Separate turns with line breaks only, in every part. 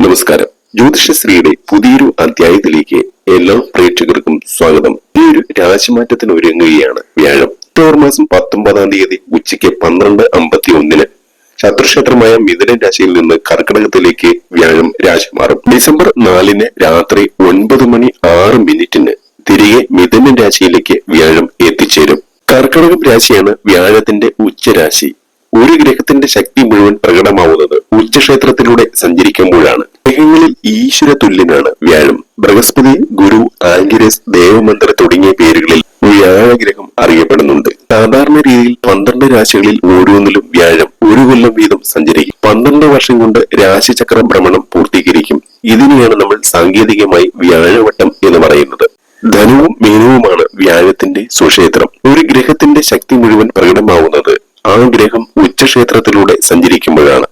നമസ്കാരം. ജ്യോതിഷശ്രീയുടെ പുതിയൊരു അധ്യായത്തിലേക്ക് എല്ലാ പ്രേക്ഷകർക്കും സ്വാഗതം. ഈ ഒരു രാശിമാറ്റത്തിന് ഒരുങ്ങുകയാണ് വ്യാഴം. ഒക്ടോബർ മാസം പത്തൊമ്പതാം തീയതി ഉച്ചയ്ക്ക് പന്ത്രണ്ട് അമ്പത്തി ഒന്നിന് ശത്രുക്ഷേത്രമായ മിഥുന രാശിയിൽ നിന്ന് കർക്കിടകത്തിലേക്ക് വ്യാഴം രാശി മാറും. ഡിസംബർ നാലിന് രാത്രി ഒൻപത് മണി ആറ് മിനിറ്റിന് തിരികെ മിഥുന രാശിയിലേക്ക് വ്യാഴം എത്തിച്ചേരും. കർക്കിടകം രാശിയാണ് വ്യാഴത്തിന്റെ ഉച്ചരാശി. ഒരു ഗ്രഹത്തിന്റെ ശക്തി മുഴുവൻ പ്രകടമാവുന്നത് ഉച്ചക്ഷേത്രത്തിലൂടെ സഞ്ചരിക്കുമ്പോഴാണ്. ഗ്രഹങ്ങളിൽ ഈശ്വര തുല്യനാണ് വ്യാഴം. ബൃഹസ്പതി ഗുരു ആംഗിരസ് ദേവമന്ത്ര തുടങ്ങിയ പേരുകളിൽ വ്യാഴഗ്രഹം അറിയപ്പെടുന്നുണ്ട്. സാധാരണ രീതിയിൽ പന്ത്രണ്ട് രാശികളിൽ ഓരോന്നിലും വ്യാഴം ഒരു കൊല്ലം വീതം സഞ്ചരിക്കും. പന്ത്രണ്ട് വർഷം കൊണ്ട് രാശിചക്ര ഭ്രമണം പൂർത്തീകരിക്കും. ഇതിനെയാണ് നമ്മൾ സാങ്കേതികമായി വ്യാഴവട്ടം എന്ന് പറയുന്നത്. ധനുവും മീനവുമാണ് വ്യാഴത്തിന്റെ സുക്ഷേത്രം. ഒരു ഗ്രഹത്തിന്റെ ശക്തി മുഴുവൻ പ്രകടമാവുന്നത് ആ ഗ്രഹം ഉച്ചക്ഷേത്രത്തിലൂടെ സഞ്ചരിക്കുമ്പോഴാണ്.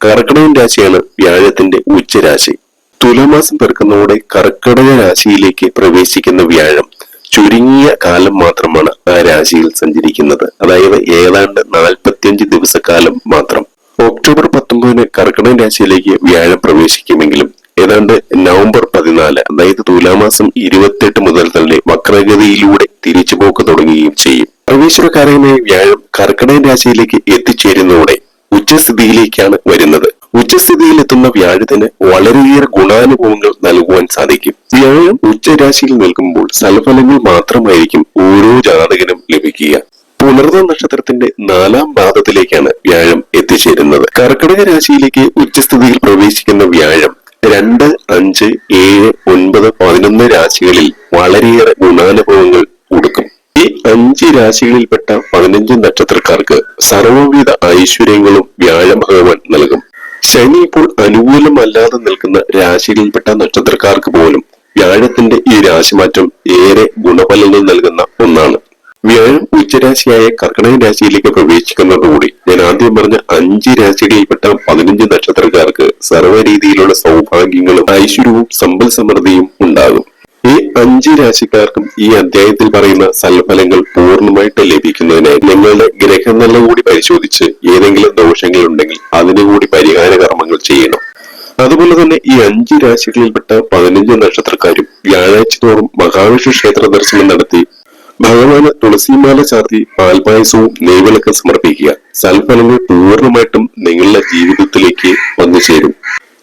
കർക്കിടകൻ രാശിയാണ് വ്യാഴത്തിന്റെ ഉച്ചരാശി. തുലമാസം പിറക്കുന്നതോടെ കർക്കിടക രാശിയിലേക്ക് പ്രവേശിക്കുന്ന വ്യാഴം ചുരുങ്ങിയ കാലം മാത്രമാണ് ആ രാശിയിൽ സഞ്ചരിക്കുന്നത്. അതായത് ഏതാണ്ട് നാൽപ്പത്തിയഞ്ച് ദിവസക്കാലം മാത്രം. ഒക്ടോബർ പത്തൊമ്പതിന് കർക്കിടക രാശിയിലേക്ക് വ്യാഴം പ്രവേശിക്കുമെങ്കിലും ഏതാണ്ട് നവംബർ പതിനാല് അതായത് തുലാമാസം ഇരുപത്തെട്ട് മുതൽ തന്നെ വക്രഗതിയിലൂടെ തിരിച്ചുപോക്ക് തുടങ്ങുകയും ചെയ്യും. പ്രവേശനകാരകനായ വ്യാഴം കർക്കിടക രാശിയിലേക്ക് എത്തിച്ചേരുന്നതോടെ ഉച്ചസ്ഥിതിയിലേക്കാണ് വരുന്നത്. ഉച്ചസ്ഥിതിയിൽ എത്തുന്ന വ്യാഴത്തിന് വളരെയേറെ ഗുണാനുഭവങ്ങൾ നൽകുവാൻ സാധിക്കും. വ്യാഴം ഉച്ചരാശിയിൽ നിൽക്കുമ്പോൾ സൽഫലങ്ങൾ മാത്രമായിരിക്കും ഓരോ ജാതകനും ലഭിക്കുക. പുലർന്ന നക്ഷത്രത്തിന്റെ നാലാം പാദത്തിലേക്കാണ് വ്യാഴം എത്തിച്ചേരുന്നത്. കർക്കിടക രാശിയിലേക്ക് ഉച്ചസ്ഥിതിയിൽ പ്രവേശിക്കുന്ന വ്യാഴം രണ്ട് അഞ്ച് ഏഴ് ഒൻപത് പതിനൊന്ന് രാശികളിൽ വളരെയേറെ ഗുണാനുഭവങ്ങൾ അഞ്ച് രാശികളിൽപ്പെട്ട പതിനഞ്ച് നക്ഷത്രക്കാർക്ക് സർവവിധ ഐശ്വര്യങ്ങളും വ്യാഴ ഭഗവാൻ നൽകും. ശനി ഇപ്പോൾ അനുകൂലമല്ലാതെ നിൽക്കുന്ന രാശികളിൽപ്പെട്ട നക്ഷത്രക്കാർക്ക് പോലും വ്യാഴത്തിന്റെ ഈ രാശിമാറ്റം ഏറെ ഗുണഫലങ്ങൾ നൽകുന്ന ഒന്നാണ്. വ്യാഴം ഉച്ചരാശിയായ കർക്കിടക രാശിയിലേക്ക് പ്രവേശിക്കുന്നതോടുകൂടി ഞാൻ ആദ്യം പറഞ്ഞ അഞ്ച് രാശികളിൽപ്പെട്ട പതിനഞ്ച് നക്ഷത്രക്കാർക്ക് സർവ രീതിയിലുള്ള സൗഭാഗ്യങ്ങളും ഐശ്വര്യവും സമ്പൽ സമൃദ്ധിയും ഉണ്ടാകും. ഈ അഞ്ച് രാശിക്കാർക്കും ഈ അധ്യായത്തിൽ പറയുന്ന സൽഫലങ്ങൾ പൂർണമായിട്ട് ലഭിക്കുന്നതിനായി നിങ്ങളുടെ നല്ല കൂടി പരിശോധിച്ച് ഏതെങ്കിലും ദോഷങ്ങൾ ഉണ്ടെങ്കിൽ അതിനു കൂടി പരിഹാര കർമ്മങ്ങൾ ചെയ്യണം. അതുപോലെ തന്നെ ഈ അഞ്ച് രാശികളിൽപ്പെട്ട പതിനഞ്ച് നക്ഷത്രക്കാരും വ്യാഴാഴ്ച തോറും മഹാവിഷ്ണു ക്ഷേത്ര ദർശനം നടത്തി ഭഗവാന് തുളസിമാല ചാർത്തി പാൽപായസവും നെയ്വിളക്കം സമർപ്പിക്കുക. സൽഫലങ്ങൾ പൂർണമായിട്ടും നിങ്ങളുടെ ജീവിതത്തിലേക്ക് വന്നു ചേരും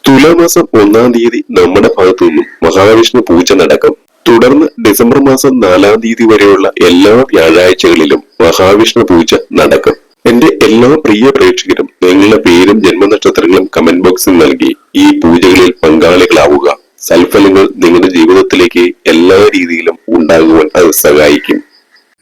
തുലാമാസം ഒന്നാം തീയതി നമ്മുടെ ഭാഗത്തു നിന്നും മഹാവിഷ്ണു പൂജ നടക്കും. തുടർന്ന് ഡിസംബർ മാസം നാലാം തീയതി വരെയുള്ള എല്ലാ വ്യാഴാഴ്ചകളിലും മഹാവിഷ്ണു പൂജ നടക്കും. എന്റെ എല്ലാ പ്രിയ പ്രേക്ഷകരും നിങ്ങളുടെ പേരും ജന്മനക്ഷത്രങ്ങളും കമന്റ് ബോക്സിൽ നൽകി ഈ പൂജകളിൽ പങ്കാളികളാവുക. സൽഫലങ്ങൾ നിങ്ങളുടെ ജീവിതത്തിലേക്ക് എല്ലാ രീതിയിലും ഉണ്ടാകുവാൻ അത് സഹായിക്കും.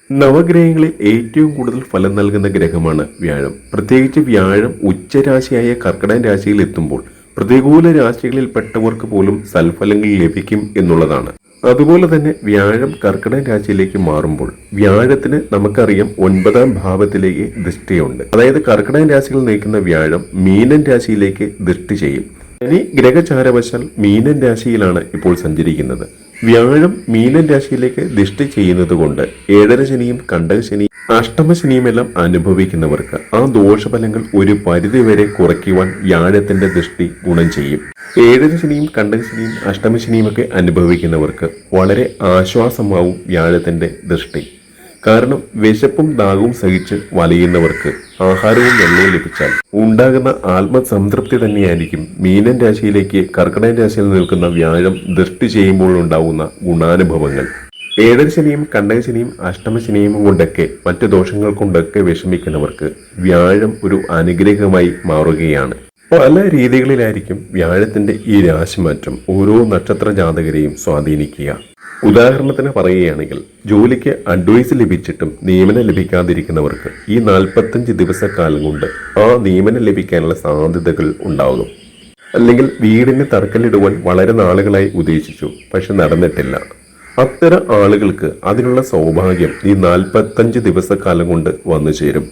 നവഗ്രഹങ്ങളിൽ ഏറ്റവും കൂടുതൽ ഫലം നൽകുന്ന ഗ്രഹമാണ് വ്യാഴം. പ്രത്യേകിച്ച് വ്യാഴം ഉച്ചരാശിയായ കർക്കിടക രാശിയിൽ എത്തുമ്പോൾ പ്രതികൂല രാശികളിൽ പെട്ടവർക്ക് പോലും സൽഫലങ്ങൾ ലഭിക്കും എന്നുള്ളതാണ്. അതുപോലെ തന്നെ വ്യാഴം കർക്കിടക രാശിയിലേക്ക് മാറുമ്പോൾ വ്യാഴത്തിന് നമുക്കറിയാം ഒൻപതാം ഭാവത്തിലേക്ക് ദൃഷ്ടിയുണ്ട്. അതായത് കർക്കിടക രാശികൾ നിൽക്കുന്ന വ്യാഴം മീനൻ രാശിയിലേക്ക് ദൃഷ്ടി ചെയ്യും. ശനി ഗ്രഹചാരവശാൽ മീനൻ രാശിയിലാണ് ഇപ്പോൾ സഞ്ചരിക്കുന്നത്. വ്യാഴം മീനൻ രാശിയിലേക്ക് ദിഷ്ടി ചെയ്യുന്നത് കൊണ്ട് ഏഴര ശനിയും കണ്ടക ശനിയും അഷ്ടമശനിയുമെല്ലാം അനുഭവിക്കുന്നവർക്ക് ആ ദോഷഫലങ്ങൾ ഒരു പരിധിവരെ കുറയ്ക്കുവാൻ വ്യാഴത്തിന്റെ ദൃഷ്ടി ഗുണം ചെയ്യും. ഏഴര ശനിയും കണ്ടക ശനിയും അഷ്ടമശനിയും ഒക്കെ അനുഭവിക്കുന്നവർക്ക് വളരെ ആശ്വാസമാവും വ്യാഴത്തിന്റെ ദൃഷ്ടി. കാരണം വിശപ്പും ദാഹവും സഹിച്ച് വലയുന്നവർക്ക് ആഹാരവും വെള്ളവും ലഭിച്ചാൽ ഉണ്ടാകുന്ന ആത്മസംതൃപ്തി തന്നെയായിരിക്കും. മീനൻ രാശിയിലേക്ക് കർക്കിടക രാശിയിൽ നിൽക്കുന്ന വ്യാഴം ദൃഷ്ടി ചെയ്യുമ്പോൾ ഉണ്ടാവുന്ന ഗുണാനുഭവങ്ങൾ. ഏഴരശനിയും കണ്ടകശനിയും കണ്ടക ശനിയും അഷ്ടമശനിയും കൊണ്ടൊക്കെ മറ്റ് ദോഷങ്ങൾ കൊണ്ടൊക്കെ വിഷമിക്കുന്നവർക്ക് വ്യാഴം ഒരു അനുഗ്രഹമായി മാറുകയാണ്. പല രീതികളിലായിരിക്കും വ്യാഴത്തിന്റെ ഈ രാശിമാറ്റം ഓരോ നക്ഷത്ര ജാതകരെയും സ്വാധീനിക്കുക. ഉദാഹരണത്തിന് പറയുകയാണെങ്കിൽ ജോലിക്ക് അഡ്വൈസ് ലഭിച്ചിട്ടും നിയമനം ലഭിക്കാതിരിക്കുന്നവർക്ക് ഈ നാൽപ്പത്തഞ്ച് ദിവസക്കാലം കൊണ്ട് ആ നിയമനം ലഭിക്കാനുള്ള സാധ്യതകൾ ഉണ്ടാകും. അല്ലെങ്കിൽ വീടിന് തറക്കല്ലിടുവാൻ വളരെ നാളുകളായി ഉദ്ദേശിച്ചു പക്ഷെ നടന്നിട്ടില്ല. അത്തരം ആളുകൾക്ക് അതിനുള്ള സൗഭാഗ്യം ഈ നാൽപ്പത്തഞ്ച് ദിവസക്കാലം കൊണ്ട് വന്നു ചേരും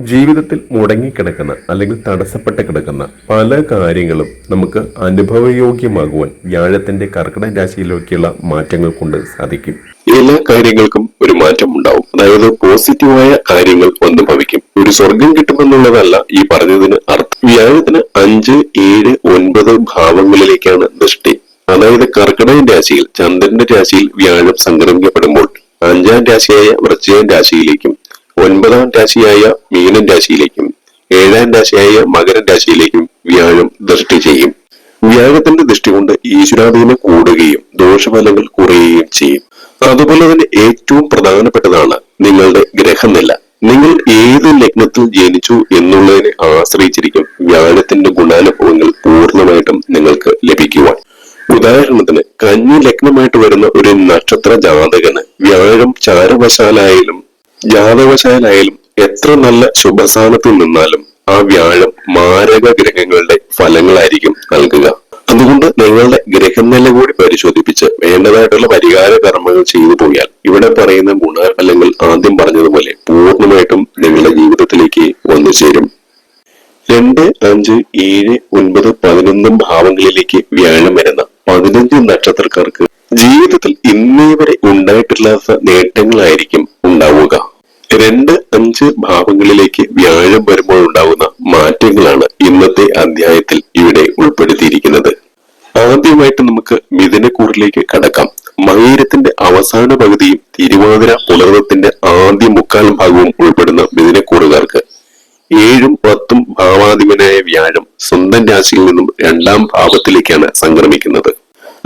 ജീവിതത്തിൽ മുടങ്ങിക്കിടക്കുന്ന അല്ലെങ്കിൽ തടസ്സപ്പെട്ട് കിടക്കുന്ന പല കാര്യങ്ങളും നമുക്ക് അനുഭവയോഗ്യമാകുവാൻ വ്യാഴത്തിന്റെ കർക്കിടക രാശിയിലേക്കുള്ള മാറ്റങ്ങൾ കൊണ്ട് സാധിക്കും.
എല്ലാ കാര്യങ്ങൾക്കും ഒരു മാറ്റം ഉണ്ടാവും. അതായത് പോസിറ്റീവായ കാര്യങ്ങൾ വന്നു ഭവിക്കും. ഒരു സ്വർഗം കിട്ടുമെന്നുള്ളതല്ല ഈ പറഞ്ഞതിന് അർത്ഥം. വ്യാഴത്തിന് അഞ്ച് ഏഴ് ഒൻപത് ഭാവങ്ങളിലേക്കാണ് ദൃഷ്ടി. അതായത് കർക്കിടക രാശിയിൽ ചന്ദ്രന്റെ രാശിയിൽ വ്യാഴം സംക്രമിക്കപ്പെടുമ്പോൾ അഞ്ചാം രാശിയായ വൃശ്ചിക രാശിയിലേക്കും ഒൻപതാം രാശിയായ മീനൻ രാശിയിലേക്കും ഏഴാം രാശിയായ മകരൻ രാശിയിലേക്കും വ്യാഴം ദൃഷ്ടി ചെയ്യും. വ്യാഴത്തിന്റെ ദൃഷ്ടി കൊണ്ട് ഈശ്വരാധീനം കൂടുകയും ദോഷഫലങ്ങൾ കുറയുകയും ചെയ്യും. അതുപോലെ തന്നെ ഏറ്റവും പ്രധാനപ്പെട്ടതാണ് നിങ്ങളുടെ ഗ്രഹനില. നിങ്ങൾ ഏത് ലഗ്നത്തിൽ ജനിച്ചു എന്നുള്ളതിനെ ആശ്രയിച്ചിരിക്കും വ്യാഴത്തിന്റെ ഗുണാനുഭവങ്ങൾ പൂർണമായിട്ടും നിങ്ങൾക്ക് ലഭിക്കുവാൻ. ഉദാഹരണത്തിന് കന്നി ലഗ്നമായിട്ട് വരുന്ന ഒരു നക്ഷത്ര ജാതകന് വ്യാഴം ചാരവശാലായാലും ജാതവശാലായാലും എത്ര നല്ല ശുഭസ്ഥാനത്ത് നിന്നാലും ആ വ്യാഴം മാരക ഗ്രഹങ്ങളുടെ ഫലങ്ങളായിരിക്കും നൽകുക. അതുകൊണ്ട് നിങ്ങളുടെ ഗ്രഹനില കൂടി പരിശോധിപ്പിച്ച് വേണ്ടതായിട്ടുള്ള പരിഹാര കർമ്മങ്ങൾ ചെയ്തു പോയാൽ ഇവിടെ പറയുന്ന ഗുണ അല്ലെങ്കിൽ ആദ്യം പറഞ്ഞതുപോലെ പൂർണമായിട്ടും നിങ്ങളുടെ ജീവിതത്തിലേക്ക് വന്നു ചേരും. രണ്ട് അഞ്ച് ഏഴ് ഒൻപത് പതിനൊന്നും ഭാവങ്ങളിലേക്ക് വ്യാഴം വരുന്ന പതിനഞ്ച് നക്ഷത്രക്കാർക്ക് ജീവിതത്തിൽ ഇന്നേ വരെ ഉണ്ടായിട്ടില്ലാത്ത നേട്ടങ്ങളായിരിക്കും ഉണ്ടാവുക. രണ്ട് അഞ്ച് ഭാവങ്ങളിലേക്ക് വ്യാഴം വരുമ്പോൾ ഉണ്ടാകുന്ന മാറ്റങ്ങളാണ് ഇന്നത്തെ അധ്യായത്തിൽ ഇവിടെ ഉൾപ്പെടുത്തിയിരിക്കുന്നത്. ആദ്യമായിട്ട് നമുക്ക് മിഥുനക്കൂറിലേക്ക് കടക്കാം. മകീരത്തിന്റെ അവസാന പകുതിയും തിരുവാതിര പുലർന്നത്തിന്റെ ആദ്യ മുക്കാൽ ഭാഗവും ഉൾപ്പെടുന്ന മിഥുനക്കൂറുകാർക്ക് ഏഴും പത്തും ഭാവാധിപനായ വ്യാഴം സ്വന്തം രാശിയിൽ നിന്നും രണ്ടാം ഭാവത്തിലേക്കാണ് സംക്രമിക്കുന്നത്.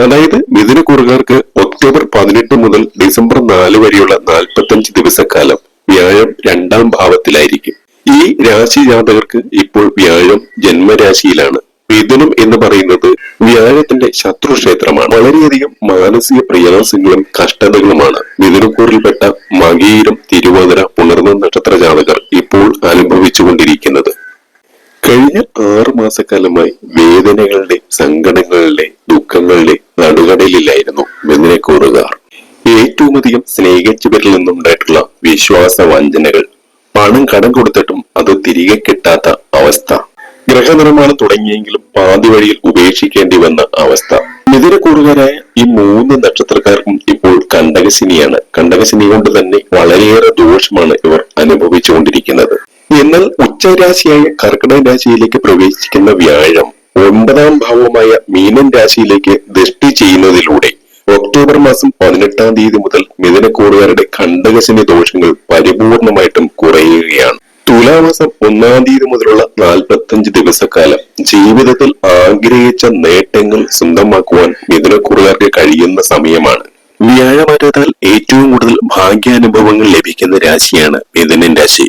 അതായത് മിഥുനക്കൂറുകാർക്ക് ഒക്ടോബർ പതിനെട്ട് മുതൽ ഡിസംബർ നാല് വരെയുള്ള നാൽപ്പത്തഞ്ച് ദിവസക്കാലം വ്യാഴം രണ്ടാം ഭാവത്തിലായിരിക്കും. ഈ രാശി ജാതകർക്ക് ഇപ്പോൾ വ്യാഴം ജന്മരാശിയിലാണ്. മിഥുനം എന്ന് പറയുന്നത് വ്യാഴത്തിന്റെ ശത്രുക്ഷേത്രമാണ് വളരെയധികം മാനസിക പ്രയാസങ്ങളും കഷ്ടതകളുമാണ്. മിഥുനക്കൂറിൽപ്പെട്ട മകീരം തിരുവാതിര പുണർന്ന നക്ഷത്ര ജാതകർ ഇപ്പോൾ അനുഭവിച്ചുകൊണ്ടിരിക്കുന്നത്. കഴിഞ്ഞ ആറു മാസക്കാലമായി വേദനകളുടെ സങ്കടങ്ങളുടെ ദുഃഖങ്ങളുടെ നടുകടലിലായിരുന്നു മിഥുനക്കൂറുകാർ. ഏറ്റവും അധികം സ്നേഹിച്ചവരിൽ നിന്നുണ്ടായിട്ടുള്ള വിശ്വാസ വഞ്ചനകൾ. പണം കടം കൊടുത്തിട്ടും അത് തിരികെ കിട്ടാത്ത അവസ്ഥ. ഗ്രഹനിർമ്മാണം തുടങ്ങിയെങ്കിലും പാതി വഴിയിൽ ഉപേക്ഷിക്കേണ്ടി വന്ന അവസ്ഥ. മിഥുനക്കൂറുകാരായ ഈ മൂന്ന് നക്ഷത്രക്കാർക്കും ഇപ്പോൾ കണ്ടകശിനിയാണ്. കണ്ടകശിനി കൊണ്ട് തന്നെ വളരെയേറെ ദോഷമാണ് ഇവർ അനുഭവിച്ചുകൊണ്ടിരിക്കുന്നത്. എന്നാൽ ഉച്ചരാശിയായ കർക്കിടക രാശിയിലേക്ക് പ്രവേശിക്കുന്ന വ്യാഴം ഒമ്പതാം ഭാവമായ മീനൻ രാശിയിലേക്ക് ദൃഷ്ടി ചെയ്യുന്നതിലൂടെ ഒക്ടോബർ മാസം പതിനെട്ടാം തീയതി മുതൽ മിഥുനക്കൂറുകാരുടെ ഖണ്ഡകശനി ദോഷങ്ങൾ പരിപൂർണമായിട്ടും കുറയുകയാണ്. തുലാമാസം ഒന്നാം തീയതി മുതലുള്ള നാൽപ്പത്തഞ്ച് ദിവസക്കാലം ജീവിതത്തിൽ ആഗ്രഹിച്ച നേട്ടങ്ങൾ സ്വന്തമാക്കുവാൻ മിഥുനക്കൂറുകാർക്ക് കഴിയുന്ന സമയമാണ്. വ്യാഴമാറ്റത്താൽ ഏറ്റവും കൂടുതൽ ഭാഗ്യാനുഭവങ്ങൾ ലഭിക്കുന്ന രാശിയാണ് മിഥുനൻ രാശി.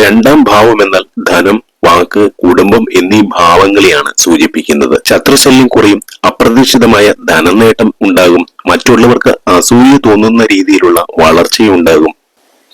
രണ്ടാം ഭാവം എന്നാൽ ധനം വാക്ക് കുടുംബം എന്നീ ഭാവങ്ങളെയാണ് സൂചിപ്പിക്കുന്നത്. ശത്രുശല്യം കുറയും അപ്രതീക്ഷിതമായ ധനനേട്ടം ഉണ്ടാകും മറ്റുള്ളവർക്ക് അസൂയ തോന്നുന്ന രീതിയിലുള്ള വളർച്ചയുണ്ടാകും.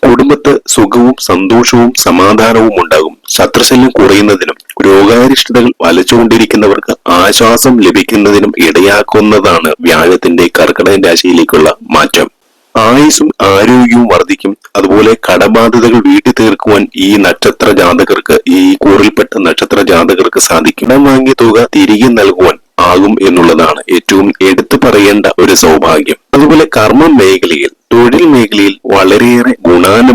കുടുംബത്ത് സുഖവും സന്തോഷവും സമാധാനവും ഉണ്ടാകും. ശത്രുശല്യം കുറയുന്നതിനും രോഗാരിഷ്ടതകൾ വലച്ചുകൊണ്ടിരിക്കുന്നവർക്ക് ആശ്വാസം ലഭിക്കുന്നതിനും ഇടയാക്കുന്നതാണ് വ്യാഴത്തിന്റെ കർക്കിടക രാശിയിലേക്കുള്ള മാറ്റം. ആയുസ്സും ആരോഗ്യവും വർദ്ധിക്കും. അതുപോലെ കടബാധ്യതകൾ വീട്ടി തീർക്കുവാൻ ഈ നക്ഷത്ര ജാതകർക്ക് ഈ കൂറിൽപ്പെട്ട നക്ഷത്ര ജാതകർക്ക് സാധിക്കും. കടം വാങ്ങിയ തുക തിരികെ നൽകുവാൻ ആകും എന്നുള്ളതാണ് ഏറ്റവും എടുത്തു പറയേണ്ട ഒരു സൗഭാഗ്യം. അതുപോലെ കർമ്മ മേഖലയിൽ തൊഴിൽ മേഖലയിൽ വളരെയേറെ ഗുണാനുഭവങ്ങൾ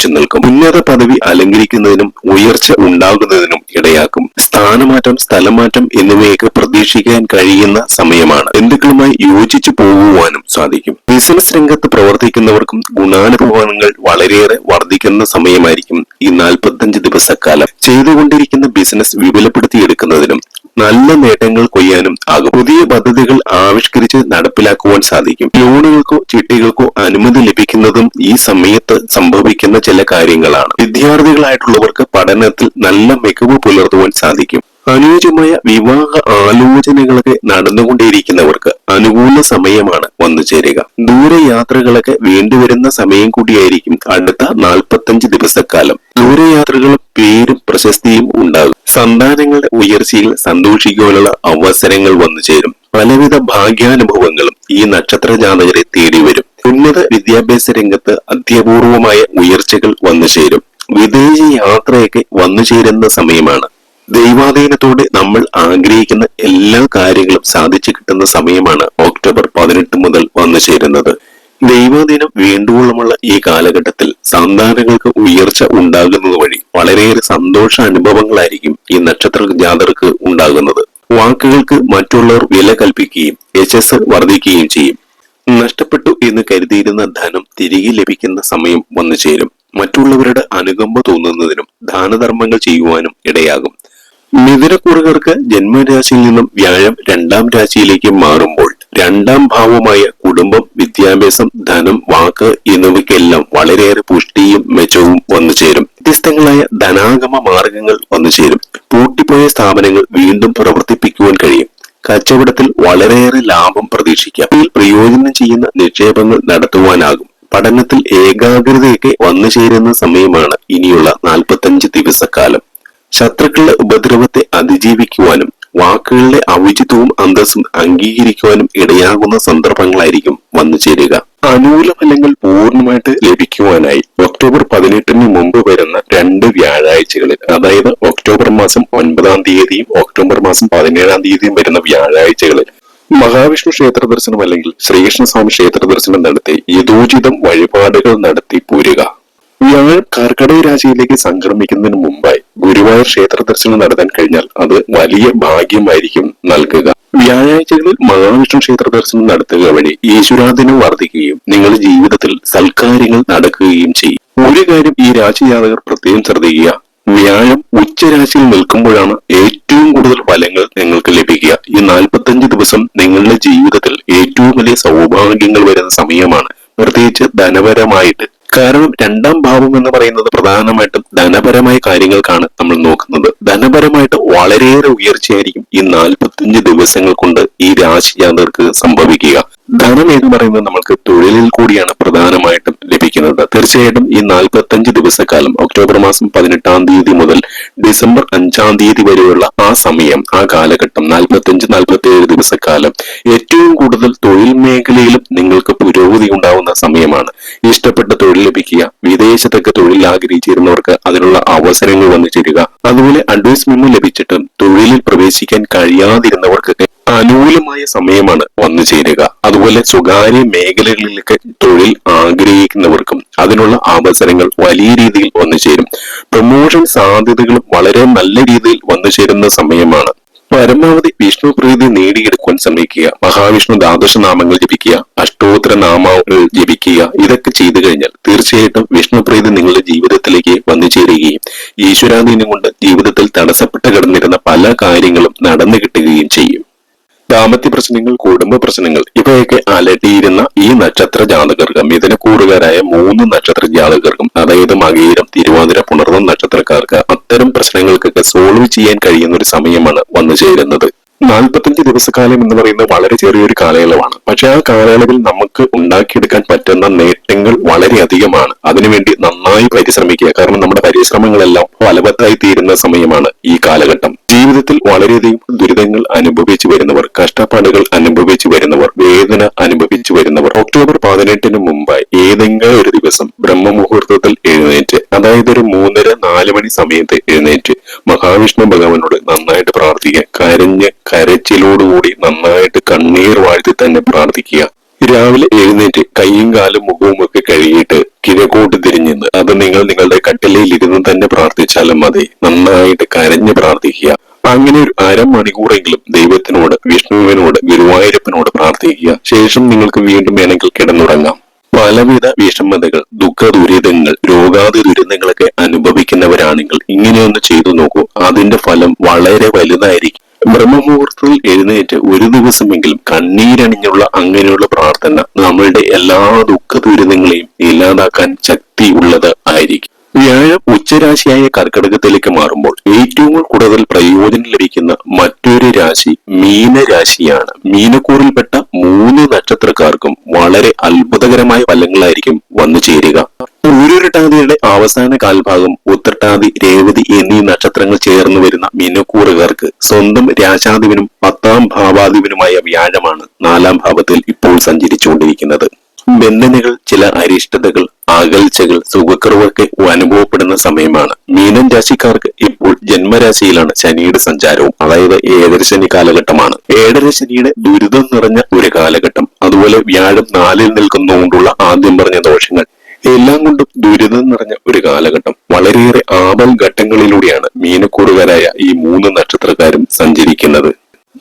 വർദ്ധിച്ചു നിൽക്കും. ഉന്നത പദവി അലങ്കരിക്കുന്നതിനും ഉയർച്ച ഉണ്ടാകുന്നതിനും ഇടയാക്കും. സ്ഥാനമാറ്റം സ്ഥലമാറ്റം എന്നിവയൊക്കെ പ്രതീക്ഷിക്കാൻ കഴിയുന്ന സമയമാണ്. ബന്ധുക്കളുമായി യോജിച്ചു പോകുവാനും സാധിക്കും. ബിസിനസ് രംഗത്ത് പ്രവർത്തിക്കുന്നവർക്കും ഗുണാനുഭവങ്ങൾ വളരെയേറെ വർദ്ധിക്കുന്ന സമയമായിരിക്കും ഈ നാൽപ്പത്തഞ്ച് ദിവസക്കാലം. ചെയ്തുകൊണ്ടിരിക്കുന്ന ബിസിനസ് വിപുലപ്പെടുത്തിയെടുക്കുന്നതിനും നല്ല നേട്ടങ്ങൾ കൊയ്യാനും ആകും പുതിയ പദ്ധതികൾ ആവിഷ്കരിച്ച് നടപ്പിലാക്കുവാൻ സാധിക്കും. ലോണുകൾക്കോ ചിട്ടികൾക്കോ അനുമതി ലഭിക്കുന്നതും ഈ സമയത്ത് സംഭവിക്കുന്ന ചില കാര്യങ്ങളാണ്. വിദ്യാർത്ഥികളായിട്ടുള്ളവർക്ക് പഠനത്തിൽ നല്ല മികവ് പുലർത്തുവാൻ സാധിക്കും. അനുയോജ്യമായ വിവാഹ ആലോചനകളൊക്കെ നടന്നുകൊണ്ടേയിരിക്കുന്നവർക്ക് അനുകൂല സമയമാണ് വന്നു ചേരുക. ദൂരയാത്രകളൊക്കെ വേണ്ടിവരുന്ന സമയം കൂടിയായിരിക്കും അടുത്ത നാൽപ്പത്തഞ്ച് ദിവസക്കാലം. ദൂരയാത്രകൾ പേരും പ്രശസ്തിയും ഉണ്ടാകും. സന്താനങ്ങളുടെ ഉയർച്ചയിൽ സന്തോഷിക്കുവാനുള്ള അവസരങ്ങൾ വന്നു ചേരും. പലവിധ ഭാഗ്യാനുഭവങ്ങളും ഈ നക്ഷത്ര ജാതകരെ തേടി വരും. ഉന്നത വിദ്യാഭ്യാസ രംഗത്ത് അത്യപൂർവമായ ഉയർച്ചകൾ വന്നു ചേരും. വിദേശ യാത്രയൊക്കെ വന്നു ചേരുന്ന സമയമാണ്. ദൈവാധീനത്തോടെ നമ്മൾ ആഗ്രഹിക്കുന്ന എല്ലാ കാര്യങ്ങളും സാധിച്ചു കിട്ടുന്ന സമയമാണ് ഒക്ടോബർ പതിനെട്ട് മുതൽ വന്നു ചേരുന്നത്. ദൈവാധീനം വീണ്ടുവോളമുള്ള ഈ കാലഘട്ടത്തിൽ സന്താനങ്ങൾക്ക് ഉയർച്ച ഉണ്ടാകുന്നത് വഴി വളരെയേറെ സന്തോഷ അനുഭവങ്ങളായിരിക്കും ഈ നക്ഷത്ര ജാതർക്ക് ഉണ്ടാകുന്നത്. വാക്കുകൾക്ക് മറ്റുള്ളവർ വില കൽപ്പിക്കുകയും യശസ് വർദ്ധിക്കുകയും ചെയ്യും. നഷ്ടപ്പെട്ടു എന്ന് കരുതിയിരുന്ന ധനം തിരികെ ലഭിക്കുന്ന സമയം വന്നു ചേരും. മറ്റുള്ളവരുടെ അനുകമ്പ തോന്നുന്നതിനും ദാനധർമ്മങ്ങൾ ചെയ്യുവാനും ഇടയാകും. മിഥുനക്കുറുകർക്ക് ജന്മരാശിയിൽ നിന്നും വ്യാഴം രണ്ടാം രാശിയിലേക്ക് മാറുമ്പോൾ രണ്ടാം ഭാവമായ കുടുംബം വിദ്യാഭ്യാസം ധനം വാക്ക് എന്നിവയ്ക്കെല്ലാം വളരെയേറെ പുഷ്ടിയും മെച്ചവും വന്നു ചേരും. വ്യത്യസ്തങ്ങളായ ധനാഗമ മാർഗങ്ങൾ വന്നു ചേരും. പൂട്ടിപ്പോയ സ്ഥാപനങ്ങൾ വീണ്ടും പ്രവർത്തിപ്പിക്കുവാൻ കഴിയും. കച്ചവടത്തിൽ വളരെയേറെ ലാഭം പ്രതീക്ഷിക്കാം. ഇതിൽ പ്രയോജനം ചെയ്യുന്ന നിക്ഷേപങ്ങൾ നടത്തുവാനാകും. പഠനത്തിൽ ഏകാഗ്രതയൊക്കെ വന്നു ചേരുന്ന സമയമാണ് ഇനിയുള്ള നാൽപ്പത്തഞ്ച് ദിവസക്കാലം. ശത്രുക്കളുടെ ഉപദ്രവത്തെ അതിജീവിക്കുവാനും വാക്കുകളുടെ അവിചിത്വവും അന്തസ്സും അംഗീകരിക്കുവാനും ഇടയാകുന്ന സന്ദർഭങ്ങളായിരിക്കും വന്നു ചേരുക. അനുകൂല ഫലങ്ങൾ പൂർണമായിട്ട് ലഭിക്കുവാനായി ഒക്ടോബർ പതിനെട്ടിന് മുമ്പ് വരുന്ന രണ്ട് വ്യാഴാഴ്ചകളിൽ അതായത് ഒക്ടോബർ മാസം ഒൻപതാം തീയതിയും ഒക്ടോബർ മാസം പതിനേഴാം തീയതിയും വരുന്ന വ്യാഴാഴ്ചകളിൽ മഹാവിഷ്ണു ക്ഷേത്ര ദർശനം അല്ലെങ്കിൽ ശ്രീകൃഷ്ണസ്വാമി ക്ഷേത്ര ദർശനം നടത്തി യഥോചിതം വഴിപാടുകൾ നടത്തി പോരുക. വ്യാഴം കർക്കടക രാശിയിലേക്ക് സംക്രമിക്കുന്നതിന് മുമ്പായി ഗുരുവായൂർ ക്ഷേത്ര ദർശനം നടത്താൻ കഴിഞ്ഞാൽ അത് വലിയ ഭാഗ്യമായിരിക്കും നൽകുക. വ്യാഴാഴ്ചകളിൽ മഹാവിഷ്ണു ക്ഷേത്ര ദർശനം നടത്തുക വഴി ഈശ്വരാധീനം വർദ്ധിക്കുകയും നിങ്ങളുടെ ജീവിതത്തിൽ സൽക്കാര്യങ്ങൾ നടക്കുകയും ചെയ്യും. ഒരു കാര്യം ഈ രാശി ജാതകർ പ്രത്യേകം ശ്രദ്ധിക്കുക. വ്യാഴം ഉച്ചരാശിയിൽ നിൽക്കുമ്പോഴാണ് ഏറ്റവും കൂടുതൽ ഫലങ്ങൾ നിങ്ങൾക്ക് ലഭിക്കുക. ഈ നാൽപ്പത്തഞ്ച് ദിവസം നിങ്ങളുടെ ജീവിതത്തിൽ ഏറ്റവും വലിയ സൗഭാഗ്യങ്ങൾ വരുന്ന സമയമാണ്. പ്രത്യേകിച്ച് ധനപരമായിട്ട്. കാരണം രണ്ടാം ഭാവം എന്ന് പറയുന്നത് പ്രധാനമായിട്ടും ധനപരമായ കാര്യങ്ങൾക്കാണ് നമ്മൾ നോക്കുന്നത്. ധനപരമായിട്ട് വളരെയേറെ ഉയർച്ചയായിരിക്കും ഈ നാൽപ്പത്തഞ്ച് ദിവസങ്ങൾ കൊണ്ട് ഈ രാശി ജാതകർക്ക് സംഭവിക്കുക. ധനം എന്ന് പറയുന്നത് നമ്മൾക്ക് തൊഴിലിൽ കൂടിയാണ് പ്രധാനമായിട്ടും ലഭിക്കുന്നത് തീർച്ചയായിട്ടും ഈ നാൽപ്പത്തഞ്ച് ദിവസക്കാലം ഒക്ടോബർ മാസം പതിനെട്ടാം തീയതി മുതൽ ഡിസംബർ അഞ്ചാം തീയതി വരെയുള്ള സമയം ആ കാലഘട്ടം നാൽപ്പത്തഞ്ച് നാൽപ്പത്തി ഏഴ് ദിവസക്കാലം ഏറ്റവും കൂടുതൽ തൊഴിൽ മേഖലയിലും നിങ്ങൾക്ക് പുരോഗതി ഉണ്ടാവുന്ന സമയമാണ്. ഇഷ്ടപ്പെട്ട തൊഴിൽ ലഭിക്കുക വിദേശത്തൊക്കെ തൊഴിൽ ആഗ്രഹിച്ചിരുന്നവർക്ക് അതിനുള്ള അവസരങ്ങൾ വന്നു ചേരുക. അതുപോലെ അഡ്വൈസ് മെമ്മോ ലഭിച്ചിട്ടും തൊഴിലിൽ പ്രവേശിക്കാൻ കഴിയാതിരുന്നവർക്കൊക്കെ അനുകൂലമായ സമയമാണ് വന്നു ചേരുക. അതുപോലെ സ്വകാര്യ മേഖലകളിലേക്ക് തൊഴിൽ ആഗ്രഹിക്കുന്നവർക്കും അതിനുള്ള അവസരങ്ങൾ വലിയ രീതിയിൽ വന്നു ചേരും. പ്രൊമോഷൻ സാധ്യതകളും വളരെ നല്ല രീതിയിൽ വന്നു ചേരുന്ന സമയമാണ്. പരമാവധി വിഷ്ണു പ്രീതി നേടിയെടുക്കുവാൻ ശ്രമിക്കുക. മഹാവിഷ്ണു ദ്വാദശ നാമങ്ങൾ ജപിക്കുക. അഷ്ടോത്തര നാമങ്ങൾ ജപിക്കുക. ഇതൊക്കെ ചെയ്തു കഴിഞ്ഞാൽ തീർച്ചയായിട്ടും വിഷ്ണു പ്രീതി നിങ്ങളുടെ ജീവിതത്തിലേക്ക് വന്നു ചേരുകയും ഈശ്വരാധീനം കൊണ്ട് ജീവിതത്തിൽ തടസ്സപ്പെട്ട് കിടന്നിരുന്ന പല കാര്യങ്ങളും നടന്നു കിട്ടുകയും ചെയ്യും. ദാമ്പത്യ പ്രശ്നങ്ങൾ കുടുംബ പ്രശ്നങ്ങൾ ഇവയൊക്കെ അലട്ടിയിരുന്ന ഈ നക്ഷത്ര ജാതകർക്കും ഇതിന് കൂടുകാരായ മൂന്ന് നക്ഷത്ര ജാതകർക്കും അതായത് മകീരം തിരുവാതിര പുണർന്ന നക്ഷത്രക്കാർക്ക് അത്തരം പ്രശ്നങ്ങൾക്കൊക്കെ സോൾവ് ചെയ്യാൻ കഴിയുന്ന ഒരു സമയമാണ് വന്നു ചേരുന്നത്. നാൽപ്പത്തഞ്ച് ദിവസക്കാലം എന്ന് പറയുന്നത് വളരെ ചെറിയൊരു കാലയളവാണ്. പക്ഷെ ആ കാലയളവിൽ നമുക്ക് ഉണ്ടാക്കിയെടുക്കാൻ പറ്റുന്ന നേട്ടങ്ങൾ വളരെയധികമാണ് അതിനുവേണ്ടി നന്നായി പരിശ്രമിക്കുക. കാരണം നമ്മുടെ പരിശ്രമങ്ങളെല്ലാം ഫലവത്തായി തീരുന്ന സമയമാണ് ഈ കാലഘട്ടം. ജീവിതത്തിൽ വളരെയധികം ദുരിതങ്ങൾ അനുഭവിച്ചു വരുന്നവർ കഷ്ടപ്പാടുകൾ അനുഭവിച്ചു വരുന്നവർ വേദന അനുഭവിച്ചു വരുന്നവർ. ഒക്ടോബർ പതിനെട്ടിന് മുമ്പായി ഏതെങ്കിലും ഒരു ദിവസം ബ്രഹ്മമുഹൂർത്തത്തിൽ എഴുന്നേറ്റ് അതായത് ഒരു മൂന്നര നാല് മണി സമയത്ത് എഴുന്നേറ്റ് മഹാവിഷ്ണു ഭഗവാനോട് നന്നായിട്ട് പ്രാർത്ഥിക്കുക. കരഞ്ഞ് കരച്ചിലോടുകൂടി നന്നായിട്ട് കണ്ണീർ വാഴ്ത്തി തന്നെ പ്രാർത്ഥിക്കുക. രാവിലെ എഴുന്നേറ്റ് കൈയും കാലും മുഖവും ഒക്കെ കഴുകിയിട്ട് കിഴക്കോട്ട് തിരിഞ്ഞിന്ന് അത് നിങ്ങൾ നിങ്ങളുടെ കട്ടിലയിൽ ഇരുന്ന് തന്നെ പ്രാർത്ഥിച്ചാലും മതി. നന്നായിട്ട് കരഞ്ഞ് പ്രാർത്ഥിക്കുക. അങ്ങനെ ഒരു അരമണിക്കൂറെങ്കിലും ദൈവത്തിനോട് വിഷ്ണുവിനോട് ഗുരുവായൂരപ്പനോട് പ്രാർത്ഥിക്കുക. ശേഷം നിങ്ങൾക്ക് വീണ്ടും വേണമെങ്കിൽ കിടന്നുറങ്ങാം. പലവിധ വിഷമതകൾ ദുഃഖ ദുരിതങ്ങൾ രോഗാതി ദുരിതങ്ങളൊക്കെ അനുഭവിക്കുന്നവരാണെങ്കിൽ ഇങ്ങനെയൊന്ന് ചെയ്തു നോക്കൂ. അതിന്റെ ഫലം വളരെ വലുതായിരിക്കും. ബ്രഹ്മമുഹൂർത്തത്തിൽ എഴുന്നേറ്റ് ഒരു ദിവസമെങ്കിലും കണ്ണീരണിഞ്ഞുള്ള അങ്ങനെയുള്ള പ്രാർത്ഥന നമ്മളുടെ എല്ലാ ദുഃഖ ദുരിതങ്ങളെയും ഇല്ലാതാക്കാൻ ശക്തി ഉള്ളത് ആയിരിക്കും. വ്യാഴം ഉച്ചരാശിയായ കർക്കിടകത്തിലേക്ക് മാറുമ്പോൾ ഏറ്റവും കൂടുതൽ പ്രയോജനം ലഭിക്കുന്ന മറ്റൊരു രാശി മീനരാശിയാണ്. മീനക്കൂറിൽപ്പെട്ട മൂന്ന് നക്ഷത്രക്കാർക്കും വളരെ അത്ഭുതകരമായ ഫലങ്ങളായിരിക്കും വന്നു ചേരുക. ഊരുരുട്ടാതിയുടെ അവസാന കാൽഭാഗം ഉത്രട്ടാതി രേവതി എന്നീ നക്ഷത്രങ്ങൾ ചേർന്ന് വരുന്ന മിനുക്കൂറുകാർക്ക് സ്വന്തം രാശാധിപനും പത്താം ഭാവാധിപനുമായ വ്യാഴമാണ് നാലാം ഭാവത്തിൽ ഇപ്പോൾ സഞ്ചരിച്ചുകൊണ്ടിരിക്കുന്നത്. ബന്ധനകൾ ചില അരിഷ്ടതകൾ അകൽച്ചകൾ സുഖക്കുറവൊക്കെ അനുഭവപ്പെടുന്ന സമയമാണ്. മീനം രാശിക്കാർക്ക് ഇപ്പോൾ ജന്മരാശിയിലാണ് ശനിയുടെ സഞ്ചാരവും. അതായത് ഏഴര ശനി കാലഘട്ടമാണ്. ഏഴര ശനിയുടെ ദുരിതം നിറഞ്ഞ ഒരു കാലഘട്ടം. അതുപോലെ വ്യാഴം നാലിൽ നിൽക്കുന്നതുകൊണ്ടുള്ള ആദ്യം പറഞ്ഞ ദോഷങ്ങൾ. എല്ലാം കൊണ്ടും ദുരിതം നിറഞ്ഞ ഒരു കാലഘട്ടം വളരെയേറെ ആപൽ ഘട്ടങ്ങളിലൂടെയാണ് മീനക്കൂറുകാരായ ഈ മൂന്ന് നക്ഷത്രക്കാരും സഞ്ചരിക്കുന്നത്.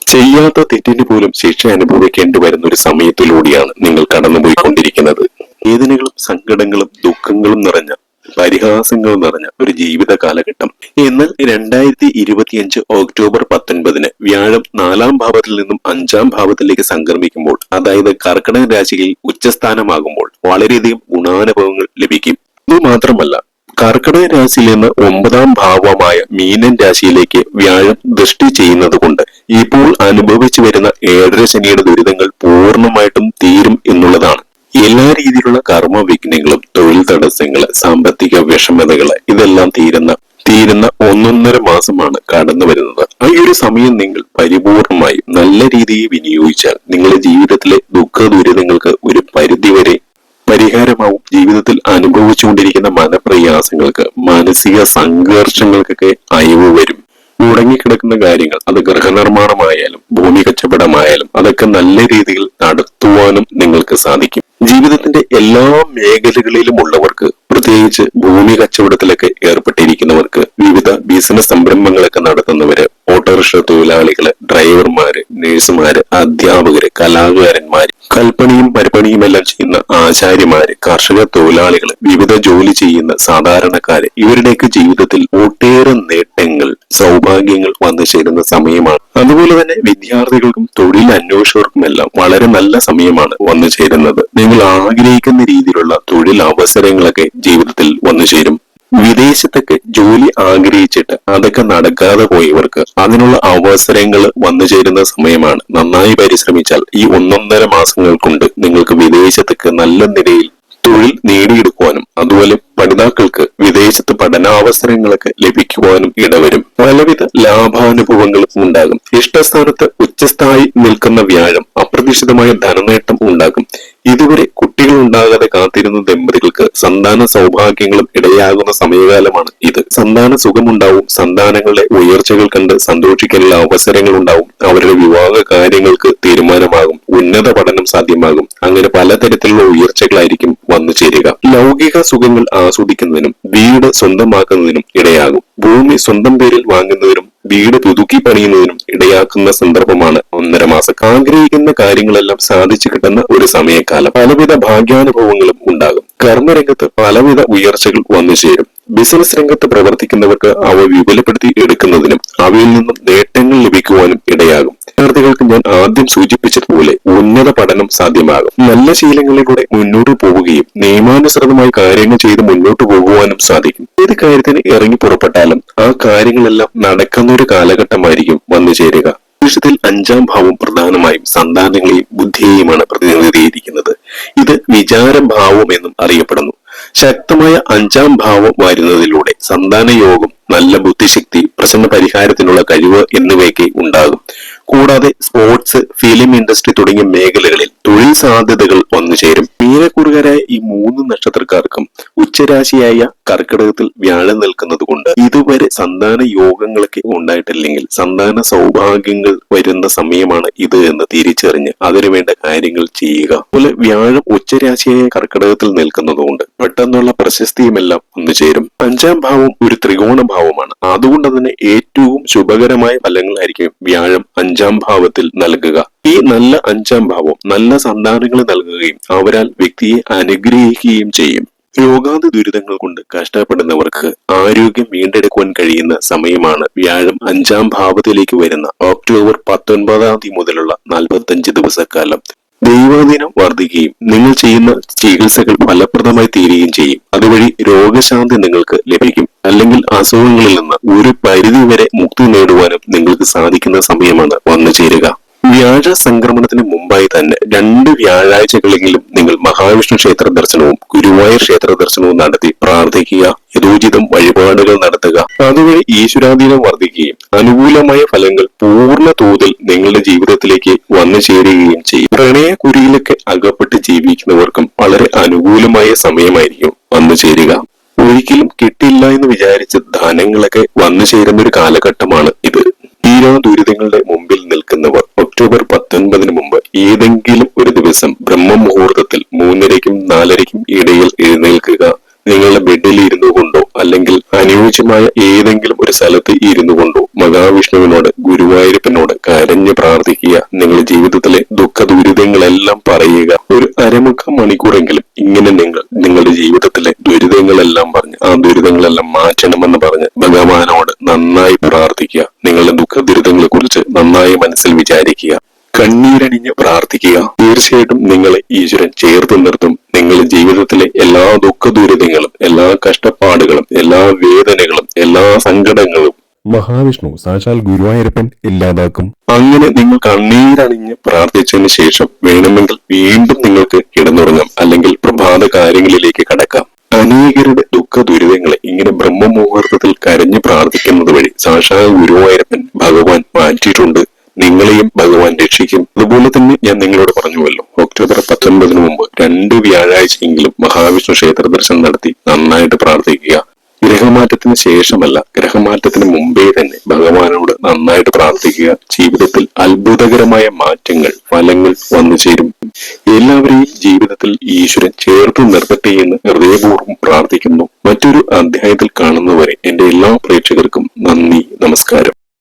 ചെയ്യാത്ത തെറ്റിന് പോലും ശിക്ഷ അനുഭവിക്കേണ്ടി വരുന്ന ഒരു സമയത്തിലൂടെയാണ് നിങ്ങൾ കടന്നുപോയിക്കൊണ്ടിരിക്കുന്നത്. വേദനകളും സങ്കടങ്ങളും ദുഃഖങ്ങളും നിറഞ്ഞ പരിഹാസങ്ങളും നിറഞ്ഞ ഒരു ജീവിത കാലഘട്ടം എന്നാൽ രണ്ടായിരത്തി ഇരുപത്തിയഞ്ച് ഒക്ടോബർ പത്തൊൻപതിന് വ്യാഴം നാലാം ഭാവത്തിൽ നിന്നും അഞ്ചാം ഭാവത്തിലേക്ക് സംക്രമിക്കുമ്പോൾ അതായത് കർക്കിടക രാശിയിൽ ഉച്ചസ്ഥാനമാകുമ്പോൾ വളരെയധികം ഗുണാനുഭവങ്ങൾ ലഭിക്കും. അതുമാത്രമല്ല കർക്കിടക രാശിയിൽ നിന്ന് ഒമ്പതാം ഭാവമായ മീനൻ രാശിയിലേക്ക് വ്യാഴം ദൃഷ്ടി ചെയ്യുന്നത് കൊണ്ട് ഇപ്പോൾ അനുഭവിച്ചു വരുന്ന ഏഴര ശനിയുടെ ദുരിതങ്ങൾ പൂർണമായിട്ടും തീരും എന്നുള്ളതാണ്. എല്ലാ രീതിയിലുള്ള കർമ്മ വിഘ്നങ്ങളും തൊഴിൽ തടസ്സങ്ങൾ സാമ്പത്തിക വിഷമതകൾ ഇതെല്ലാം തീരുന്ന തീരുന്ന ഒന്നൊന്നര മാസമാണ് കടന്നു വരുന്നത്. ആ ഒരു സമയം നിങ്ങൾ പരിപൂർണമായും നല്ല രീതിയിൽ വിനിയോഗിച്ചാൽ നിങ്ങളുടെ ജീവിതത്തിലെ ദുഃഖ ദുരിതങ്ങൾക്ക് ഒരു പരിധിവരെ പരിഹാരമാവും. ജീവിതത്തിൽ അനുഭവിച്ചുകൊണ്ടിരിക്കുന്ന മനപ്രയാസങ്ങൾക്ക് മാനസിക സംഘർഷങ്ങൾക്കൊക്കെ അയവ് വരും. മുടങ്ങിക്കിടക്കുന്ന കാര്യങ്ങൾ അത് ഗൃഹനിർമ്മാണമായാലും ഭൂമി കച്ചവടമായാലും അതൊക്കെ നല്ല രീതിയിൽ നടത്തുവാനും നിങ്ങൾക്ക് സാധിക്കും. ജീവിതത്തിന്റെ എല്ലാ മേഖലകളിലും ഉള്ളവർക്ക് പ്രത്യേകിച്ച് ഭൂമി കച്ചവടത്തിലൊക്കെ ഏർപ്പെട്ടിരിക്കുന്നവർക്ക് വിവിധ ബിസിനസ് സംരംഭങ്ങളൊക്കെ നടത്തുന്നവര് ഓട്ടോറിക്ഷ തൊഴിലാളികൾ ഡ്രൈവർമാര് നഴ്സുമാര് അധ്യാപകര് കലാകാരന്മാര് കൽപ്പണിയും പരിപ്പണിയും എല്ലാം ചെയ്യുന്ന ആചാര്യമാര് കർഷക തൊഴിലാളികൾ വിവിധ ജോലി ചെയ്യുന്ന സാധാരണക്കാര് ഇവരുടെയൊക്കെ ജീവിതത്തിൽ ഒട്ടേറെ നേട്ടങ്ങൾ സൗഭാഗ്യങ്ങൾ വന്നു ചേരുന്ന സമയമാണ്. അതുപോലെ തന്നെ വിദ്യാർത്ഥികൾക്കും തൊഴിൽ അന്വേഷകർക്കും എല്ലാം വളരെ നല്ല സമയമാണ് വന്നു ചേരുന്നത്. നിങ്ങൾ ആഗ്രഹിക്കുന്ന രീതിയിലുള്ള തൊഴിൽ അവസരങ്ങളൊക്കെ ജീവിതത്തിൽ വന്നു ചേരും. വിദേശത്തൊക്കെ ജോലി ആഗ്രഹിച്ചിട്ട് അതൊക്കെ നടക്കാതെ പോയവർക്ക് അതിനുള്ള അവസരങ്ങൾ വന്നു ചേരുന്ന സമയമാണ്. നന്നായി പരിശ്രമിച്ചാൽ ഈ ഒന്നൊന്നര മാസങ്ങൾ കൊണ്ട് നിങ്ങൾക്ക് വിദേശത്തൊക്കെ നല്ല നിലയിൽ തൊഴിൽ നേടിയെടുക്കുവാനും അതുപോലെ പഠിതാക്കൾക്ക് വിദേശത്ത് പഠനാവസരങ്ങളൊക്കെ ലഭിക്കുവാനും ഇടവരും. പലവിധ ലാഭാനുഭവങ്ങളും ഉണ്ടാകും. ഇഷ്ടസ്ഥാനത്ത് ഉച്ചസ്ഥായി നിൽക്കുന്ന വ്യാഴം അപ്രതീക്ഷിതമായ ധനനേട്ടം ഉണ്ടാകും. ഇതുവരെ കുട്ടികൾ ഉണ്ടാകാതെ കാത്തിരുന്ന ദമ്പതികൾക്ക് സന്താന സൗഭാഗ്യങ്ങളും ഇടയാകുന്ന സമയകാലമാണ് ഇത്. സന്താന സുഖമുണ്ടാവും സന്താനങ്ങളുടെ ഉയർച്ചകൾ കണ്ട് സന്തോഷിക്കാനുള്ള അവസരങ്ങൾ ഉണ്ടാവും അവരുടെ വിവാഹ കാര്യങ്ങൾക്ക് തീരുമാനമാകും ഉന്നത പഠനം സാധ്യമാകും. അങ്ങനെ പലതരത്തിലുള്ള ഉയർച്ചകളായിരിക്കും വന്നു ചേരുക. ലൗകിക സുഖങ്ങൾ ആസ്വദിക്കുന്നതിനും വീട് സ്വന്തമാക്കുന്നതിനും ഇടയാകും. ഭൂമി സ്വന്തം പേരിൽ വാങ്ങുന്നതിനും വീട് പുതുക്കി പണിയുന്നതിനും ഇടയാക്കുന്ന സന്ദർഭമാണ് ഒന്നര മാസം. ആഗ്രഹിക്കുന്ന കാര്യങ്ങളെല്ലാം സാധിച്ചു കിട്ടുന്ന ഒരു സമയക്കാലം. പലവിധ ഭാഗ്യാനുഭവങ്ങളും ഉണ്ടാകും. കർമ്മരംഗത്ത് പലവിധ ഉയർച്ചകൾ വന്നു ചേരും. ബിസിനസ് രംഗത്ത് പ്രവർത്തിക്കുന്നവർക്ക് അവ വിപുലപ്പെടുത്തി എടുക്കുന്നതിനും അവയിൽ നിന്നും നേട്ടങ്ങൾ ലഭിക്കുവാനും ഇടയാകും. വിദ്യാർത്ഥികൾക്ക് ഞാൻ ആദ്യം സൂചിപ്പിച്ചതുപോലെ ഉന്നത പഠനം സാധ്യമാകും. നല്ല ശീലങ്ങളിലൂടെ മുന്നോട്ട് പോവുകയും നിയമാനുസൃതമായി കാര്യങ്ങൾ ചെയ്ത് മുന്നോട്ട് പോകുവാനും സാധിക്കും. ഏത് കാര്യത്തിന് ഇറങ്ങി പുറപ്പെട്ടാലും ആ കാര്യങ്ങളെല്ലാം നടക്കുന്ന ഒരു കാലഘട്ടമായിരിക്കും വന്നു ചേരുക. ഭവിഷ്യത്തിൽ അഞ്ചാം ഭാവം പ്രധാനമായും സന്താനങ്ങളെയും ബുദ്ധിയെയുമാണ് പ്രതിനിധീകരിക്കുന്നത്. ഇത് വിചാരഭാവം എന്നും അറിയപ്പെടുന്നു. ശക്തമായ അഞ്ചാം ഭാവം വരുന്നതിലൂടെ സന്താന യോഗം നല്ല ബുദ്ധിശക്തി പ്രശ്ന പരിഹാരത്തിനുള്ള കഴിവ് എന്നിവയൊക്കെ ഉണ്ടാകും. കൂടാതെ സ്പോർട്സ് ഫിലിം ഇൻഡസ്ട്രി തുടങ്ങിയ മേഖലകളിൽ തൊഴിൽ സാധ്യതകൾ വന്നു ചേരും. മീനക്കൂറുകാരായ ഈ മൂന്ന് നക്ഷത്രക്കാർക്കും ഉച്ചരാശിയായ കർക്കിടകത്തിൽ വ്യാഴം നിൽക്കുന്നത് കൊണ്ട് ഇതുവരെ സന്താന യോഗങ്ങളൊക്കെ ഉണ്ടായിട്ടില്ലെങ്കിൽ സന്താന സൗഭാഗ്യങ്ങൾ വരുന്ന സമയമാണ് ഇത് എന്ന് തിരിച്ചറിഞ്ഞ് അതിനുവേണ്ട കാര്യങ്ങൾ ചെയ്യുക. അതുപോലെ വ്യാഴം ഉച്ചരാശിയായ കർക്കിടകത്തിൽ നിൽക്കുന്നതുകൊണ്ട് പെട്ടെന്നുള്ള പ്രശസ്തിയുമെല്ലാം വന്നു ചേരും. അഞ്ചാം ഭാവം ഒരു ത്രികോണ ഭാവമാണ്. അതുകൊണ്ട് തന്നെ ഏറ്റവും ശുഭകരമായ ഫലങ്ങളായിരിക്കും വ്യാഴം അഞ്ചാം ഭാവത്തിൽ നൽകുക. ഈ നല്ല അഞ്ചാം ഭാവം നല്ല സന്താനങ്ങൾ നൽകുകയും അവരാൽ വ്യക്തിയെ അനുഗ്രഹിക്കുകയും ചെയ്യും. രോഗാതി ദുരിതങ്ങൾ കൊണ്ട് കഷ്ടപ്പെടുന്നവർക്ക് ആരോഗ്യം വീണ്ടെടുക്കുവാൻ കഴിയുന്ന സമയമാണ് വ്യാഴം അഞ്ചാം ഭാവത്തിലേക്ക് വരുന്ന ഒക്ടോബർ പത്തൊൻപതാം തീയതി മുതലുള്ള നാൽപ്പത്തഞ്ച് ദിവസക്കാലം. ദൈവാധീനം വർദ്ധിക്കുകയും നിങ്ങൾ ചെയ്യുന്ന ചികിത്സകൾ ഫലപ്രദമായി തീരുകയും ചെയ്യും. അതുവഴി രോഗശാന്തി നിങ്ങൾക്ക് ലഭിക്കും. അല്ലെങ്കിൽ അസുഖങ്ങളിൽ നിന്ന് ഒരു പരിധി വരെ മുക്തി നേടുവാനും നിങ്ങൾക്ക് സാധിക്കുന്ന സമയമാണ് വന്നു ചേരുക വ്യാഴ സംക്രമണത്തിന് മുമ്പായി തന്നെ രണ്ട് വ്യാഴാഴ്ചകളെങ്കിലും നിങ്ങൾ മഹാവിഷ്ണു ക്ഷേത്ര ദർശനവും ഗുരുവായൂർ ക്ഷേത്ര ദർശനവും നടത്തി പ്രാർത്ഥിക്കുക. യഥോചിതം വഴിപാടുകൾ നടത്തുക. അതുവഴി ഈശ്വരാധീനം വർദ്ധിക്കുകയും അനുകൂലമായ ഫലങ്ങൾ പൂർണ തോതിൽ നിങ്ങളുടെ ജീവിതത്തിലേക്ക് വന്നു ചേരുകയും ചെയ്യും. പ്രണയ കുരിയിലൊക്കെ അകപ്പെട്ട് ജീവിക്കുന്നവർക്കും വളരെ അനുകൂലമായ സമയമായിരിക്കും വന്നു ചേരുക. ഒരിക്കലും കിട്ടില്ല എന്ന് വിചാരിച്ച ധനങ്ങളൊക്കെ വന്നു ചേരുന്ന ഒരു കാലഘട്ടമാണ് ഇത്. തീരാ ദുരിതങ്ങളുടെ മുമ്പിൽ നിൽക്കുന്നവർ ഒക്ടോബർ പത്തൊൻപതിന് മുമ്പ് ഏതെങ്കിലും ഒരു ദിവസം ബ്രഹ്മ മുഹൂർത്തത്തിൽ മൂന്നരയ്ക്കും നാലരയ്ക്കും ഇടയിൽ എഴുന്നേൽക്കുക. നിങ്ങളുടെ ബെഡിൽ ഇരുന്നു കൊണ്ടോ അല്ലെങ്കിൽ അനുയോജ്യമായ ഏതെങ്കിലും ഒരു സ്ഥലത്ത് ഇരുന്നു കൊണ്ടോ മഹാവിഷ്ണുവിനോട് ഗുരുവായൂരപ്പനോട് കരഞ്ഞു പ്രാർത്ഥിക്കുക. നിങ്ങളുടെ ജീവിതത്തിലെ ദുഃഖ ദുരിതങ്ങളെല്ലാം പറയുക. അരമുഖ മണിക്കൂറെങ്കിലും ഇങ്ങനെ നിങ്ങൾ നിങ്ങളുടെ ജീവിതത്തിലെ ദുരിതങ്ങളെല്ലാം പറഞ്ഞ് ആ ദുരിതങ്ങളെല്ലാം മാറ്റണമെന്ന് പറഞ്ഞ് ഭഗവാനോട് നന്നായി പ്രാർത്ഥിക്കുക. നിങ്ങളുടെ ദുഃഖ ദുരിതങ്ങളെ കുറിച്ച് നന്നായി മനസ്സിൽ വിചാരിക്കുക. കണ്ണീരണിഞ്ഞ് പ്രാർത്ഥിക്കുക. തീർച്ചയായിട്ടും നിങ്ങളെ ഈശ്വരൻ ചേർത്ത് നിർത്തും. നിങ്ങളുടെ ജീവിതത്തിലെ എല്ലാ ദുഃഖ ദുരിതങ്ങളും എല്ലാ കഷ്ടപ്പാടുകളും എല്ലാ വേദനകളും എല്ലാ സങ്കടങ്ങളും
മഹാവിഷ്ണു സാക്ഷാൽ ഗുരുവായൂരപ്പൻ ഇല്ലാതാക്കും.
അങ്ങനെ നിങ്ങൾ കണ്ണീരണിഞ്ഞ് പ്രാർത്ഥിച്ചതിന് ശേഷം വേണമെങ്കിൽ വീണ്ടും നിങ്ങൾക്ക് കിടന്നുറങ്ങാം അല്ലെങ്കിൽ പ്രഭാത കാര്യങ്ങളിലേക്ക് കടക്കാം അനേകരുടെ ദുഃഖ ദുരിതങ്ങളെ ഇങ്ങനെ ബ്രഹ്മമുഹൂർത്തത്തിൽ കരഞ്ഞു സാക്ഷാൽ ഗുരുവായൂരപ്പൻ ഭഗവാൻ മാറ്റിയിട്ടുണ്ട്. നിങ്ങളെയും ഭഗവാൻ രക്ഷിക്കും. അതുപോലെ തന്നെ ഞാൻ നിങ്ങളോട് പറഞ്ഞുവല്ലോ ഒക്ടോബർ പത്തൊൻപതിന് മുമ്പ് രണ്ട് വ്യാഴാഴ്ചയെങ്കിലും മഹാവിഷ്ണു ക്ഷേത്ര ദർശനം നടത്തി നന്നായിട്ട് പ്രാർത്ഥിക്കുക. ഗ്രഹമാറ്റത്തിന് ശേഷമല്ല ഗ്രഹമാറ്റത്തിന് മുമ്പേ തന്നെ ഭഗവാനോട് നന്നായിട്ട് പ്രാർത്ഥിക്കുക. ജീവിതത്തിൽ അത്ഭുതകരമായ മാറ്റങ്ങൾ ഫലങ്ങൾ വന്നു ചേരും. എല്ലാവരെയും ജീവിതത്തിൽ ഈശ്വരൻ ചേർത്ത് നിർത്തട്ടെ എന്ന് ഹൃദയപൂർവം പ്രാർത്ഥിക്കുന്നു. മറ്റൊരു അധ്യായത്തിൽ കാണുന്നവരെ എന്റെ എല്ലാ പ്രേക്ഷകർക്കും നന്ദി. നമസ്കാരം